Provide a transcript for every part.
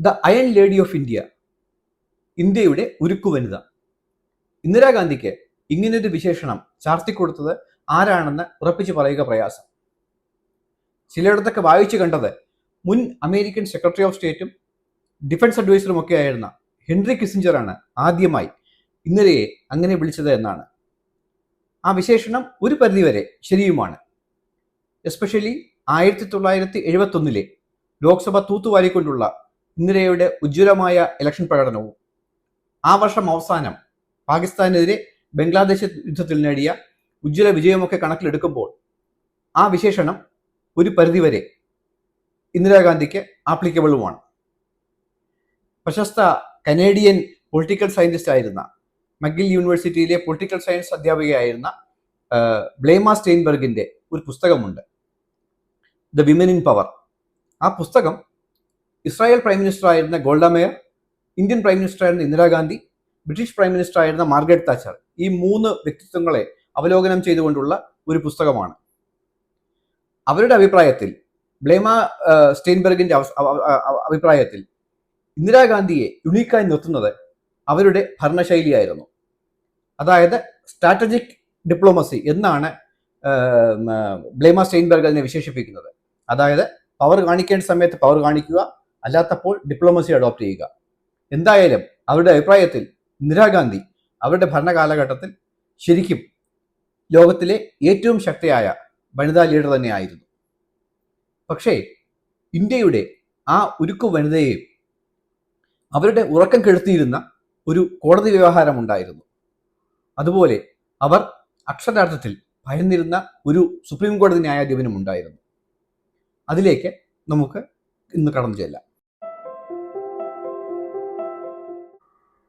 The iron lady of India ഇന്ത്യയുടെ ഉരുക്കു വനിത. ഇന്ദിരാഗാന്ധിക്ക് ഇങ്ങനൊരു വിശേഷണം ചാർത്തിക്കൊടുത്തത് ആരാണെന്ന് ഉറപ്പിച്ചു പറയുക പ്രയാസം. ചിലയിടത്തൊക്കെ വായിച്ചു കണ്ടത് മുൻ അമേരിക്കൻ സെക്രട്ടറി ഓഫ് സ്റ്റേറ്റും ഡിഫൻസ് അഡ്വൈസറും ഒക്കെ ആയിരുന്ന ഹെൻറി കിസിഞ്ചറാണ് ആദ്യമായി ഇന്ദിരയെ അങ്ങനെ വിളിച്ചത് എന്നാണ്. ആ വിശേഷണം ഒരു പരിധിവരെ ശരിയുമാണ്. എസ്പെഷ്യലി ആയിരത്തി തൊള്ളായിരത്തി എഴുപത്തൊന്നിലെ ലോക്സഭ തൂത്തുവാരിക്കൊണ്ടുള്ള ഇന്ദിരയുടെ ഉജ്ജ്വലമായ ഇലക്ഷൻ പ്രകടനവും ആ വർഷം അവസാനം പാകിസ്ഥാനെതിരെ ബംഗ്ലാദേശ് യുദ്ധത്തിൽ നേടിയ ഉജ്ജ്വല വിജയമൊക്കെ കണക്കിലെടുക്കുമ്പോൾ ആ വിശേഷണം ഒരു പരിധിവരെ ഇന്ദിരാഗാന്ധിക്ക് ആപ്ലിക്കബിളുമാണ് പ്രശസ്ത കനേഡിയൻ പൊളിറ്റിക്കൽ സയന്റിസ്റ്റ് ആയിരുന്ന മഗിൽ യൂണിവേഴ്സിറ്റിയിലെ പൊളിറ്റിക്കൽ സയൻസ് അധ്യാപികയായിരുന്ന ബ്ലേമ സ്റ്റെയിൻബർഗിന്റെ ഒരു പുസ്തകമുണ്ട്. The women in power. ആ പുസ്തകം ഇസ്രായേൽ പ്രൈം മിനിസ്റ്റർ ആയിരുന്ന Golda Meir Indian prime minister ആയിരുന്ന ഇന്ദിരാഗാന്ധി ബ്രിട്ടീഷ് പ്രൈം മിനിസ്റ്റർ ആയിരുന്ന മാർഗരറ്റ് താച്ചർ ഈ മൂന്ന് വ്യക്തിത്വങ്ങളെ അവലോകനം ചെയ്തുകൊണ്ടുള്ള ഒരു പുസ്തകമാണ്. അവരുടെ അഭിപ്രായത്തിൽ ബ്ലേമ സ്റ്റെയിൻബർഗിന്റെ അഭിപ്രായത്തിൽ ഇന്ദിരാഗാന്ധിയെ യുണീക്കായി നിർത്തുന്നത് അവരുടെ ഭരണശൈലിയായിരുന്നു. അതായത് സ്ട്രാറ്റജിക് ഡിപ്ലോമസി എന്നാണ് ബ്ലേമ സ്റ്റെയിൻബർഗ് വിശേഷിപ്പിക്കുന്നത്. അതായത് പവർ കാണിക്കേണ്ട സമയത്ത് പവർ കാണിക്കുക അല്ലാത്തപ്പോൾ ഡിപ്ലോമസി അഡോപ്റ്റ് ചെയ്യുക. എന്തായാലും അവരുടെ അഭിപ്രായത്തിൽ ഇന്ദിരാഗാന്ധി അവരുടെ ഭരണകാലഘട്ടത്തിൽ ശരിക്കും ലോകത്തിലെ ഏറ്റവും ശക്തിയായ വനിതാ ലീഡർ തന്നെയായിരുന്നു. പക്ഷേ ഇന്ത്യയുടെ ആ ഉരുക്കു വനിതയെ അവരുടെ ഉറക്കം കെടുത്തിയിരുന്ന ഒരു കോടതി വ്യവഹാരം ഉണ്ടായിരുന്നു. അതുപോലെ അവർ അക്ഷരാർത്ഥത്തിൽ ഭയന്നിരുന്ന ഒരു സുപ്രീം കോടതി ന്യായാധിപനും ഉണ്ടായിരുന്നു. അതിലേക്ക് നമുക്ക് ഇന്ന് കടന്നു ചെല്ലാം.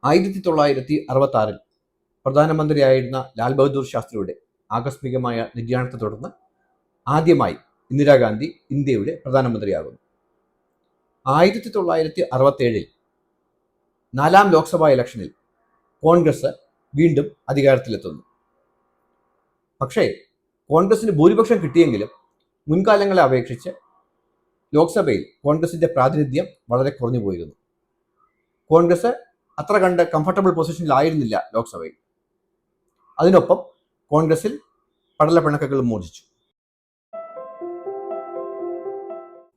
ആയിരത്തി തൊള്ളായിരത്തി അറുപത്തി ആറിൽ പ്രധാനമന്ത്രിയായിരുന്ന ലാൽ ബഹദൂർ ശാസ്ത്രിയുടെ ആകസ്മികമായ നിര്യാണത്തെ തുടർന്ന് ആദ്യമായി ഇന്ദിരാഗാന്ധി ഇന്ത്യയുടെ പ്രധാനമന്ത്രിയാകുന്നു. ആയിരത്തി തൊള്ളായിരത്തി അറുപത്തേഴിൽ നാലാം ലോക്സഭാ ഇലക്ഷനിൽ കോൺഗ്രസ് വീണ്ടും അധികാരത്തിലെത്തുന്നു. പക്ഷേ കോൺഗ്രസിന് ഭൂരിപക്ഷം കിട്ടിയെങ്കിലും മുൻകാലങ്ങളെ അപേക്ഷിച്ച് ലോക്സഭയിൽ കോൺഗ്രസിന്റെ പ്രാതിനിധ്യം വളരെ കുറഞ്ഞു പോയിരുന്നു കോൺഗ്രസ് അത്ര കണ്ട് കംഫർട്ടബിൾ പൊസിഷനിലായിരുന്നില്ല ലോക്സഭയിൽ. അതിനൊപ്പം കോൺഗ്രസിൽ പടലപ്പിണക്കങ്ങളും മോചിച്ചു.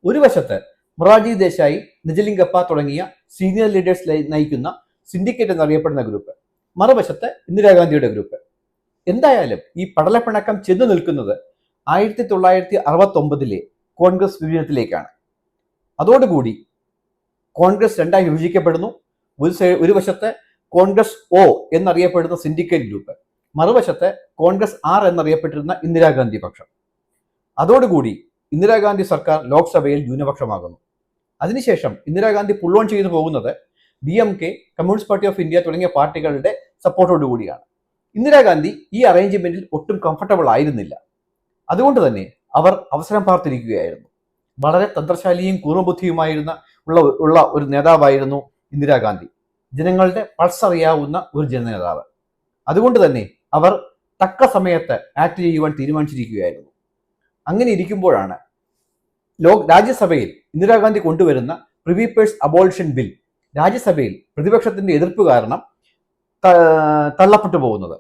ഒരു വശത്ത് മൊറാജി ദേശായി നിജലിംഗപ്പ തുടങ്ങിയ സീനിയർ ലീഡേഴ്സ് നയിക്കുന്ന സിൻഡിക്കേറ്റ് എന്നറിയപ്പെടുന്ന ഗ്രൂപ്പ് മറുവശത്ത് ഇന്ദിരാഗാന്ധിയുടെ ഗ്രൂപ്പ് എന്തായാലും ഈ പടലപ്പിണക്കം ചെന്നു നിൽക്കുന്നത് ആയിരത്തി തൊള്ളായിരത്തി അറുപത്തി ഒമ്പതിലെ കോൺഗ്രസ് വിഭജനത്തിലേക്കാണ്. അതോടുകൂടി കോൺഗ്രസ് രണ്ടായി വിഭജിക്കപ്പെടുന്നു. ഒരു ഒരു വശത്ത് കോൺഗ്രസ് ഒ എന്നറിയപ്പെടുന്ന സിൻഡിക്കേറ്റ് ഗ്രൂപ്പ് മറുവശത്ത് കോൺഗ്രസ് ആർ എന്നറിയപ്പെട്ടിരുന്ന ഇന്ദിരാഗാന്ധി പക്ഷം. അതോടുകൂടി ഇന്ദിരാഗാന്ധി സർക്കാർ ലോക്സഭയിൽ ന്യൂനപക്ഷമാകുന്നു. അതിനുശേഷം ഇന്ദിരാഗാന്ധി പുള്ളോൺ ചെയ്തു പോകുന്നത് D M K communist party of India തുടങ്ങിയ പാർട്ടികളുടെ സപ്പോർട്ടോടുകൂടിയാണ് ഇന്ദിരാഗാന്ധി ഈ അറേഞ്ച്മെന്റിൽ ഒട്ടും കംഫർട്ടബിൾ ആയിരുന്നില്ല. അതുകൊണ്ട് തന്നെ അവർ അവസരം പാർത്തിരിക്കുകയായിരുന്നു. വളരെ തന്ത്രശാലിയും കൂർമ്മബുദ്ധിയുമായിരുന്ന ഉള്ള ഉള്ള ഒരു നേതാവായിരുന്നു ഇന്ദിരാഗാന്ധി. ജനങ്ങളുടെ പൾസ് അറിയാവുന്ന ഒരു ജനനേതാവ്. അതുകൊണ്ട് തന്നെ അവർ തക്ക സമയത്ത് ആക്ട് ചെയ്യുവാൻ തീരുമാനിച്ചിരിക്കുകയായിരുന്നു. അങ്ങനെ ഇരിക്കുമ്പോഴാണ് ലോക് രാജ്യസഭയിൽ ഇന്ദിരാഗാന്ധി കൊണ്ടുവരുന്ന പ്രിവീപ്പേഴ്സ് അബോളിഷൻ ബിൽ രാജ്യസഭയിൽ പ്രതിപക്ഷത്തിന്റെ എതിർപ്പ് കാരണം തള്ളപ്പെട്ടു പോകുന്നത്.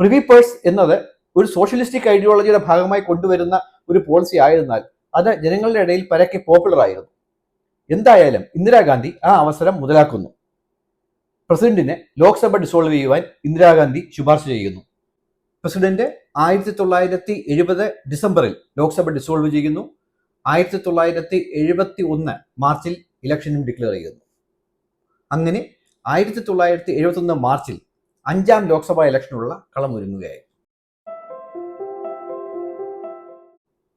പ്രിവീപ്പേഴ്സ് എന്നത് ഒരു സോഷ്യലിസ്റ്റിക് ഐഡിയോളജിയുടെ ഭാഗമായി കൊണ്ടുവരുന്ന ഒരു പോളിസി ആയിരുന്നാൽ അത് ജനങ്ങളുടെ ഇടയിൽ പരക്കെ പോപ്പുലർ ആയിരുന്നു. എന്തായാലും ഇന്ദിരാഗാന്ധി ആ അവസരം മുതലാക്കുന്നു. പ്രസിഡന്റിനെ ലോക്സഭ ഡിസോൾവ് ചെയ്യുവാൻ ഇന്ദിരാഗാന്ധി ശുപാർശ ചെയ്യുന്നു. പ്രസിഡന്റ് ആയിരത്തി തൊള്ളായിരത്തി എഴുപത് ഡിസംബറിൽ ലോക്സഭ ഡിസോൾവ് ചെയ്യുന്നു. ആയിരത്തി തൊള്ളായിരത്തി എഴുപത്തി ഒന്ന് മാർച്ചിൽ ഇലക്ഷനും ഡിക്ലെയർ ചെയ്യുന്നു. അങ്ങനെ ആയിരത്തി തൊള്ളായിരത്തി എഴുപത്തി ഒന്ന് മാർച്ചിൽ അഞ്ചാം ലോക്സഭാ ഇലക്ഷനുള്ള കളമൊരുങ്ങുകയായി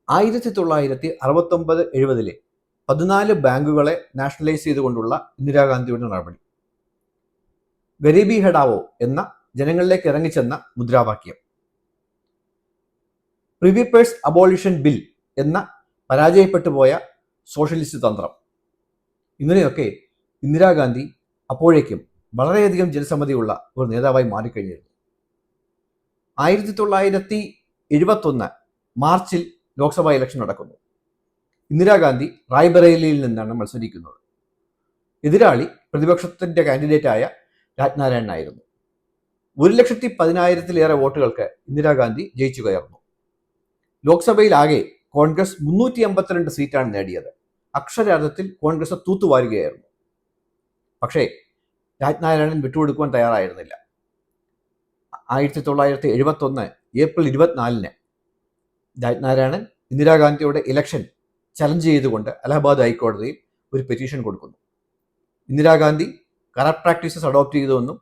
ആയിരത്തി തൊള്ളായിരത്തി അറുപത്തൊമ്പത് എഴുപതിലെ പതിനാല് ബാങ്കുകളെ നാഷണലൈസ് ചെയ്തുകൊണ്ടുള്ള ഇന്ദിരാഗാന്ധിയുടെ നടപടി. ഗരീബി ഹെഡാവോ എന്ന ജനങ്ങളിലേക്ക് ഇറങ്ങിച്ചെന്ന മുദ്രാവാക്യം. പ്രിവിപ്പേഴ്സ് അബോളിഷൻ ബിൽ എന്ന പരാജയപ്പെട്ടു പോയ സോഷ്യലിസ്റ്റ് തന്ത്രം. ഇങ്ങനെയൊക്കെ ഇന്ദിരാഗാന്ധി അപ്പോഴേക്കും വളരെയധികം ജനസമ്മതിയുള്ള ഒരു നേതാവായി മാറിക്കഴിഞ്ഞിരുന്നു. ആയിരത്തി തൊള്ളായിരത്തി എഴുപത്തൊന്ന് മാർച്ചിൽ ലോക്സഭാ ഇലക്ഷൻ നടക്കുന്നു. ഇന്ദിരാഗാന്ധി റായ്ബറേലിയിൽ നിന്നാണ് മത്സരിക്കുന്നത്. എതിരാളി പ്രതിപക്ഷത്തിന്റെ കാൻഡിഡേറ്റായ രാജ്നാരായണൻ ആയിരുന്നു. ഒരു ലക്ഷത്തി പതിനായിരത്തിലേറെ വോട്ടുകൾക്ക് ഇന്ദിരാഗാന്ധി ജയിച്ചു കയർന്നു ലോക്സഭയിലാകെ കോൺഗ്രസ് മുന്നൂറ്റി അമ്പത്തിരണ്ട് സീറ്റാണ് നേടിയത്. അക്ഷരാർത്ഥത്തിൽ കോൺഗ്രസ് തൂത്തുവാരുകയായിരുന്നു. പക്ഷേ രാജ്നാരായണൻ വിട്ടുകൊടുക്കുവാൻ തയ്യാറായിരുന്നില്ല. ആയിരത്തി തൊള്ളായിരത്തി എഴുപത്തൊന്ന് ഏപ്രിൽ ഇരുപത്തിനാലിന് രാജ്നാരായണൻ ഇന്ദിരാഗാന്ധിയുടെ ഇലക്ഷൻ ചലഞ്ച് ചെയ്തുകൊണ്ട് അലഹബാദ് ഹൈക്കോടതിയിൽ ഒരു പെറ്റീഷൻ കൊടുക്കുന്നു. ഇന്ദിരാഗാന്ധി കറപ്റ്റ് പ്രാക്ടീസസ് അഡോപ്റ്റ് ചെയ്തുവെന്നും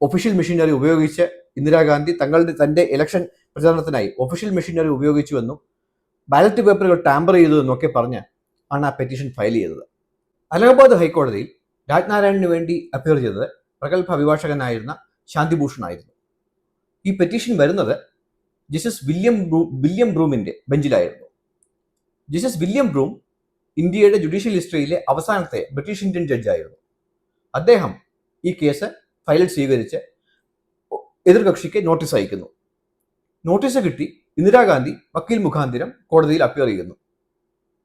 ഒഫീഷ്യൽ മെഷീനറി ഉപയോഗിച്ച് ഇന്ദിരാഗാന്ധി തങ്ങളുടെ തന്റെ ഇലക്ഷൻ പ്രചാരണത്തിനായി ഒഫീഷ്യൽ മെഷീനറി ഉപയോഗിച്ചുവെന്നും ബാലറ്റ് പേപ്പറുകൾ ടാമ്പർ ചെയ്തു ഒക്കെ പറഞ്ഞ് ആണ് ആ പെറ്റീഷൻ ഫയൽ ചെയ്തത്. അലഹബാദ് ഹൈക്കോടതിയിൽ രാജ്നാരായണന് വേണ്ടി അപ്പിയർ ചെയ്തത് പ്രഗത്ഭ അഭിഭാഷകനായിരുന്ന ശാന്തിഭൂഷൺ ആയിരുന്നു ഈ പെറ്റീഷൻ വരുന്നത് ജസ്റ്റിസ് വില്യം ബ്രൂ വില്യം ബ്രൂമിന്റെ ബെഞ്ചിലായിരുന്നു ജസ്റ്റിസ് വില്യം ബ്രൂം ഇന്ത്യയുടെ ജുഡീഷ്യൽ ഹിസ്റ്ററിയിലെ അവസാനത്തെ ബ്രിട്ടീഷ് ഇന്ത്യൻ ജഡ്ജായിരുന്നു. അദ്ദേഹം ഈ കേസ് ഫയൽ സ്വീകരിച്ച് എതിർകക്ഷിക്ക് നോട്ടീസ് അയക്കുന്നു. നോട്ടീസ് കിട്ടി ഇന്ദിരാഗാന്ധി വക്കീൽ മുഖാന്തിരം കോടതിയിൽ അപ്പിയർ ചെയ്യുന്നു.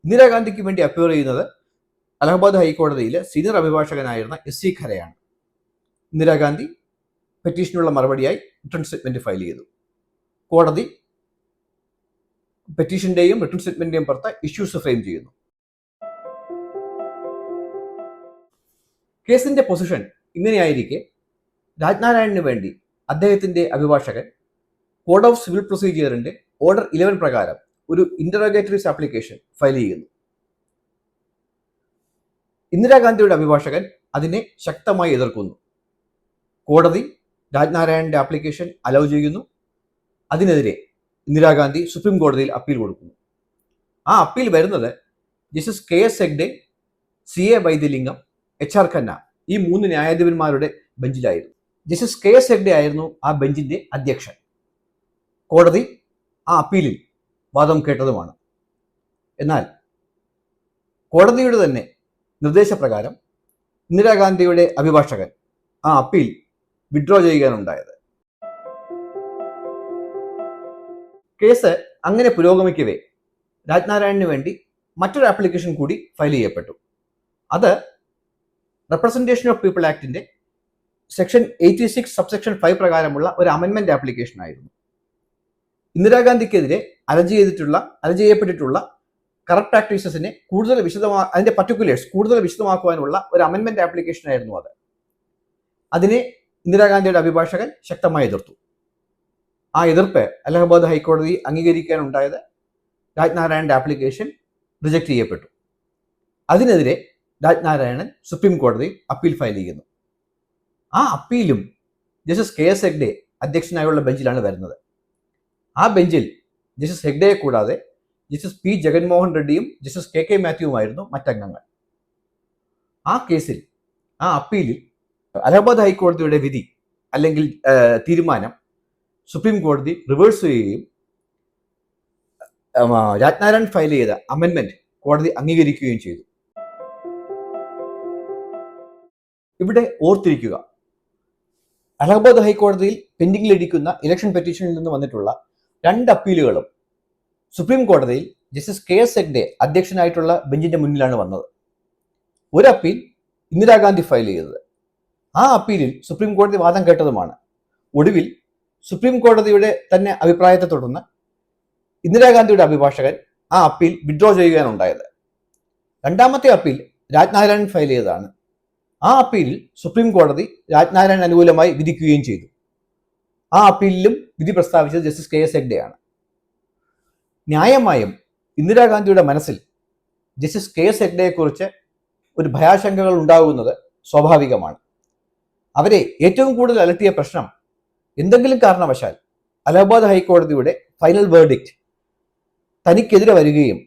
ഇന്ദിരാഗാന്ധിക്ക് വേണ്ടി അപ്പിയർ ചെയ്യുന്നത് അലഹബാദ് ഹൈക്കോടതിയിലെ സീനിയർ അഭിഭാഷകനായിരുന്ന എസ് സി ഖരയാണ്. ഇന്ദിരാഗാന്ധി പെറ്റീഷനുള്ള മറുപടിയായി റിട്ടേൺ സ്റ്റേറ്റ്മെന്റ് ഫയൽ ചെയ്തു. കോടതി പെറ്റീഷന്റെയും റിട്ടേൺ സ്റ്റേറ്റ്മെന്റിന്റെയും പുറത്ത് ഇഷ്യൂസ് ഫ്രെയിം ചെയ്യുന്നു. കേസിന്റെ പൊസിഷൻ ഇങ്ങനെയായിരിക്കെ. രാജ്നാരായണന് വേണ്ടി അദ്ദേഹത്തിന്റെ അഭിഭാഷകൻ കോഡ് ഓഫ് സിവിൽ പ്രൊസീജിയറിന്റെ ഓർഡർ ഇലവൻ പ്രകാരം ഒരു ഇന്ററോഗേറ്ററീസ് ആപ്ലിക്കേഷൻ ഫയൽ ചെയ്യുന്നു. ഇന്ദിരാഗാന്ധിയുടെ അഭിഭാഷകൻ അതിനെ ശക്തമായി എതിർക്കുന്നു. കോടതി രാജ്നാരായണന്റെ ആപ്ലിക്കേഷൻ അലൗ ചെയ്യുന്നു. അതിനെതിരെ ഇന്ദിരാഗാന്ധി സുപ്രീം കോടതിയിൽ അപ്പീൽ കൊടുക്കുന്നു. ആ അപ്പീൽ വരുന്നത് justice K S Hegde C A Vaidyalingam H R Khanna ഈ മൂന്ന് ന്യായാധിപന്മാരുടെ ബെഞ്ചിലായിരുന്നു. ജസ്റ്റിസ് കെ എസ് ഹെഗ്ഡെ ആയിരുന്നു ആ ബെഞ്ചിന്റെ അധ്യക്ഷൻ. കോടതി ആ അപ്പീലിൽ വാദം കേട്ടതുമാണ്. എന്നാൽ കോടതിയുടെ തന്നെ നിർദ്ദേശപ്രകാരം ഇന്ദിരാഗാന്ധിയുടെ അഭിഭാഷകൻ ആ അപ്പീൽ വിഡ്രോ ചെയ്യുകയാണുണ്ടായത് കേസ് അങ്ങനെ പുരോഗമിക്കവേ. രാജ്നാരായണന് വേണ്ടി മറ്റൊരു ആപ്ലിക്കേഷൻ കൂടി ഫയൽ ചെയ്യപ്പെട്ടു. അത് representation of people ആക്ടിന്റെ section eighty six subsection five പ്രകാരമുള്ള ഒരു അമെൻമെന്റ് ആപ്ലിക്കേഷൻ ആയിരുന്നു. ഇന്ദിരാഗാന്ധിക്കെതിരെ അലജ് ചെയ്തിട്ടുള്ള അലജ് ചെയ്യപ്പെട്ടിട്ടുള്ള കറപ്റ്റ് പ്രാക്ടീസസിനെ കൂടുതൽ വിശദമാ അതിന്റെ പർട്ടിക്കുലേഴ്സ് കൂടുതൽ വിശദമാക്കുവാനുള്ള ഒരു അമെൻമെന്റ് ആപ്ലിക്കേഷൻ ആയിരുന്നു അത്. അതിനെ ഇന്ദിരാഗാന്ധിയുടെ അഭിഭാഷകൻ ശക്തമായി എതിർത്തു. ആ എതിർപ്പ് അലഹബാദ് ഹൈക്കോടതി അംഗീകരിക്കാനുണ്ടായത് രാജ്നാരായണന്റെ ആപ്ലിക്കേഷൻ റിജക്ട് ചെയ്യപ്പെട്ടു. അതിനെതിരെ രാജ്നാരായണൻ സുപ്രീം കോടതിയിൽ അപ്പീൽ ഫയൽ ചെയ്യുന്നു. ആ അപ്പീലും ജസ്റ്റിസ് കെ എസ് ഹെഗ്ഡെ അധ്യക്ഷനായുള്ള ബെഞ്ചിലാണ് വരുന്നത്. ആ ബെഞ്ചിൽ ജസ്റ്റിസ് ഹെഗ്ഡയെ കൂടാതെ ജസ്റ്റിസ് പി ജഗൻമോഹൻ റെഡ്ഡിയും ജസ്റ്റിസ് കെ കെ മാത്യുവുമായിരുന്നു മറ്റംഗങ്ങൾ. ആ കേസിൽ ആ അപ്പീലിൽ അലഹബാദ് ഹൈക്കോടതിയുടെ വിധി അല്ലെങ്കിൽ തീരുമാനം സുപ്രീം കോടതി റിവേഴ്സ് ചെയ്യുകയും രാജ്നാരായൺ ഫയൽ ചെയ്ത അമെൻമെന്റ് കോടതി അംഗീകരിക്കുകയും ചെയ്തു. ഇവിടെ ഓർത്തിരിക്കുക അലഹബാദ് ഹൈക്കോടതിയിൽ പെൻഡിങ്ങിലിരിക്കുന്ന ഇലക്ഷൻ പെറ്റീഷനിൽ നിന്ന് വന്നിട്ടുള്ള രണ്ട് അപ്പീലുകളും സുപ്രീം കോടതിയിൽ ജസ്റ്റിസ് കെ എസ് ഹെഗ്ഡെ അധ്യക്ഷനായിട്ടുള്ള ബെഞ്ചിന്റെ മുന്നിലാണ് വന്നത്. ഒരു അപ്പീൽ ഇന്ദിരാഗാന്ധി ഫയൽ ചെയ്തത്. ആ അപ്പീലിൽ സുപ്രീം കോടതി വാദം കേട്ടതുമാണ്. ഒടുവിൽ സുപ്രീം കോടതിയുടെ തന്നെ അഭിപ്രായത്തെ തുടർന്ന് ഇന്ദിരാഗാന്ധിയുടെ അഭിഭാഷകൻ ആ അപ്പീൽ വിഡ്രോ ചെയ്യുകയാണ് ഉണ്ടായത് രണ്ടാമത്തെ അപ്പീൽ രാജ്നാരായൺ ഫയൽ ചെയ്തതാണ്. ആ അപ്പീലിൽ സുപ്രീം കോടതി രാജ്നാരായൺ അനുകൂലമായി വിധിക്കുകയും ചെയ്തു. ആ അപ്പീലിലും വിധി പ്രസ്താവിച്ചത് ജസ്റ്റിസ് കെ എസ് ഹെഗ്ഡെയാണ് ന്യായമായും ഇന്ദിരാഗാന്ധിയുടെ മനസ്സിൽ ജസ്റ്റിസ് കെ എസ് ഹെഗ്ഡെയെക്കുറിച്ച് ഒരു ഭയാശങ്കകൾ ഉണ്ടാകുന്നത് സ്വാഭാവികമാണ്. അവരെ ഏറ്റവും കൂടുതൽ അലട്ടിയ പ്രശ്നം എന്തെങ്കിലും കാരണവശാൽ അലഹബാദ് ഹൈക്കോടതിയുടെ ഫൈനൽ വേർഡിക്റ്റ് തനിക്കെതിരെ വരികയും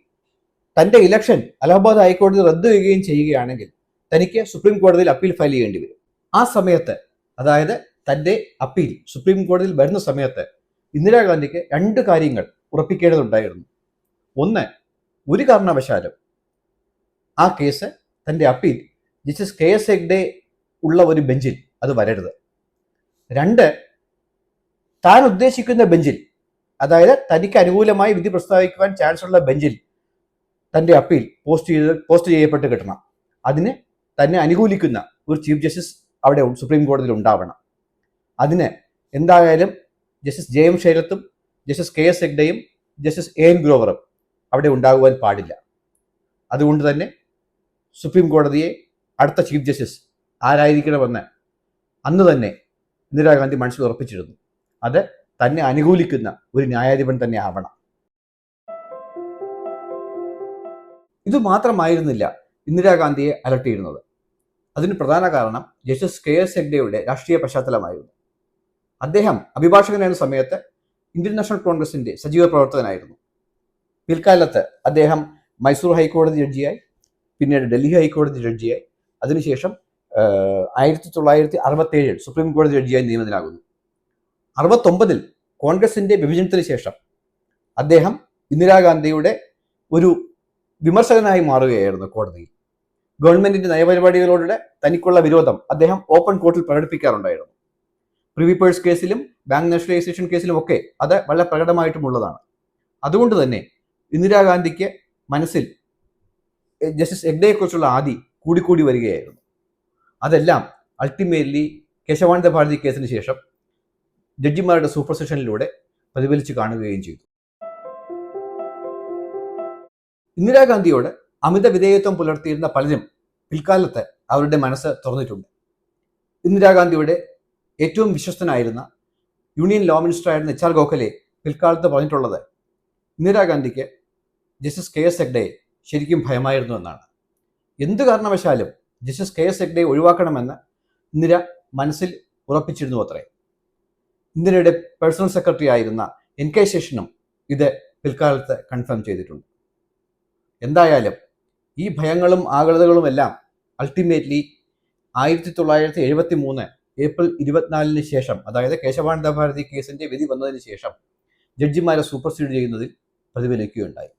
തന്റെ ഇലക്ഷൻ അലഹബാദ് ഹൈക്കോടതി റദ്ദു ചെയ്യുകയും ചെയ്യുകയാണെങ്കിൽ തനിക്ക് സുപ്രീം കോടതിയിൽ അപ്പീൽ ഫയൽ ചെയ്യേണ്ടി വരും. ആ സമയത്ത് അതായത് തന്റെ അപ്പീൽ സുപ്രീം കോടതിയിൽ വരുന്ന സമയത്ത് ഇന്ദിരാഗാന്ധിക്ക് രണ്ട് കാര്യങ്ങൾ ഉറപ്പിക്കേണ്ടതുണ്ടായിരുന്നു. ഒന്ന് ഒരു കാരണവശാലും ആ കേസ് തന്റെ appeal justice K S Hegde ഉള്ള ഒരു ബെഞ്ചിൽ അത് വരരുത്. രണ്ട് താൻ ഉദ്ദേശിക്കുന്ന ബെഞ്ചിൽ അതായത് തനിക്ക് അനുകൂലമായി വിധി പ്രസ്താവിക്കുവാൻ ചാൻസ് ഉള്ള ബെഞ്ചിൽ തന്റെ അപ്പീൽ പോസ്റ്റ് ചെയ്ത് പോസ്റ്റ് ചെയ്യപ്പെട്ട് കിട്ടണം. അതിന് തന്നെ അനുകൂലിക്കുന്ന ഒരു ചീഫ് ജസ്റ്റിസ് അവിടെ സുപ്രീം കോടതിയിൽ ഉണ്ടാവണം. അതിന് എന്തായാലും ജസ്റ്റിസ് ജെ എം ശൈലത്തും ജസ്റ്റിസ് കെ എസ് ഹെഗ്ഡയും ജസ്റ്റിസ് എ എൻ ഗ്രോവറും അവിടെ ഉണ്ടാകുവാൻ പാടില്ല. അതുകൊണ്ട് തന്നെ സുപ്രീം കോടതിയെ അടുത്ത ചീഫ് ജസ്റ്റിസ് ആരായിരിക്കണമെന്ന് അന്ന് തന്നെ ഇന്ദിരാഗാന്ധി മനസ്സിൽ ഉറപ്പിച്ചിരുന്നു. അത് തന്നെ അനുകൂലിക്കുന്ന ഒരു ന്യായാധിപൻ തന്നെ ആവണം. ഇത് മാത്രമായിരുന്നില്ല ഇന്ദിരാഗാന്ധിയെ അലട്ടിയിരുന്നത് അതിന് പ്രധാന കാരണം ജസ്റ്റിസ് കെ എസ് ഹെഗ്ഡെയുടെ രാഷ്ട്രീയ പശ്ചാത്തലമായിരുന്നു. അദ്ദേഹം അഭിഭാഷകനായിരുന്ന സമയത്ത് ഇന്ത്യൻ നാഷണൽ കോൺഗ്രസിന്റെ സജീവ പ്രവർത്തകനായിരുന്നു. പിൽക്കാലത്ത് അദ്ദേഹം മൈസൂർ ഹൈക്കോടതി ജഡ്ജിയായി പിന്നീട് ഡൽഹി ഹൈക്കോടതി ജഡ്ജിയായി. അതിനുശേഷം ആയിരത്തി തൊള്ളായിരത്തി അറുപത്തി ഏഴിൽ സുപ്രീം കോടതി ജഡ്ജിയായി നിയമിതനാകുന്നു. അറുപത്തൊമ്പതിൽ കോൺഗ്രസിന്റെ വിഭജനത്തിന് ശേഷം അദ്ദേഹം ഇന്ദിരാഗാന്ധിയുടെ ഒരു വിമർശകനായി മാറുകയായിരുന്നു കോടതിയിൽ. ഗവൺമെന്റിന്റെ നയപരിപാടികളോടെ തനിക്കുള്ള വിരോധം അദ്ദേഹം ഓപ്പൺ കോർട്ടിൽ പ്രകടിപ്പിക്കാറുണ്ടായിരുന്നു. പ്രിവി പേഴ്സ് കേസിലും ബാങ്ക് നാഷണലൈസേഷൻ കേസിലും ഒക്കെ അത് വളരെ പ്രകടമായിട്ടുമുള്ളതാണ് അതുകൊണ്ട് തന്നെ ഇന്ദിരാഗാന്ധിക്ക് മനസ്സിൽ ജസ്റ്റിസ് ഹെഗ്ഡെയെക്കുറിച്ചുള്ള ആദി കൂടിക്കൂടി വരികയായിരുന്നു. അതെല്ലാം അൾട്ടിമേറ്റ്ലി കേശവാനന്ദ ഭാരതി കേസിന് ശേഷം ജഡ്ജിമാരുടെ സൂപ്പർ സെഷനിലൂടെ പ്രതിഫലിച്ച് കാണുകയും ചെയ്തു. ഇന്ദിരാഗാന്ധിയോട് അമിത വിധേയത്വം പുലർത്തിയിരുന്ന പലരും പിൽക്കാലത്ത് അവരുടെ മനസ്സ് തുറന്നിട്ടുണ്ട്. ഇന്ദിരാഗാന്ധിയുടെ ഏറ്റവും വിശ്വസ്തനായിരുന്ന യൂണിയൻ ലോ മിനിസ്റ്റർ ആയിരുന്ന എച്ച് ആർ ഗോഖലെ പിൽക്കാലത്ത് പറഞ്ഞിട്ടുള്ളത് ഇന്ദിരാഗാന്ധിക്ക് ജസ്റ്റിസ് കെ എസ് ഹെഗ്ഡയെ ശരിക്കും ഭയമായിരുന്നു എന്നാണ്. എന്ത് കാരണവശാലും ജസ്റ്റിസ് കെ എസ് ഹെഗ്ഡയെ ഒഴിവാക്കണമെന്ന് ഇന്ദിര മനസ്സിൽ ഉറപ്പിച്ചിരുന്നു അത്രേ. ഇന്ദിരയുടെ പേഴ്സണൽ സെക്രട്ടറി ആയിരുന്ന എൻ കെ ശേഷനും ഇത് പിൽക്കാലത്ത് കൺഫേം ചെയ്തിട്ടുണ്ട്. എന്തായാലും ഈ ഭയങ്ങളും ആകുലതകളും എല്ലാം അൾട്ടിമേറ്റ്ലി ആയിരത്തി തൊള്ളായിരത്തി എഴുപത്തി മൂന്ന് ഏപ്രിൽ ഇരുപത്തിനാലിന് ശേഷം അതായത് കേശവാനന്ദ ഭാരതി കേസിന്റെ വിധി വന്നതിന് ശേഷം ജഡ്ജിമാരെ സൂപ്പർസീഡ് ചെയ്യുന്നതിൽ പ്രതിഫലിക്കുകയുണ്ടായി.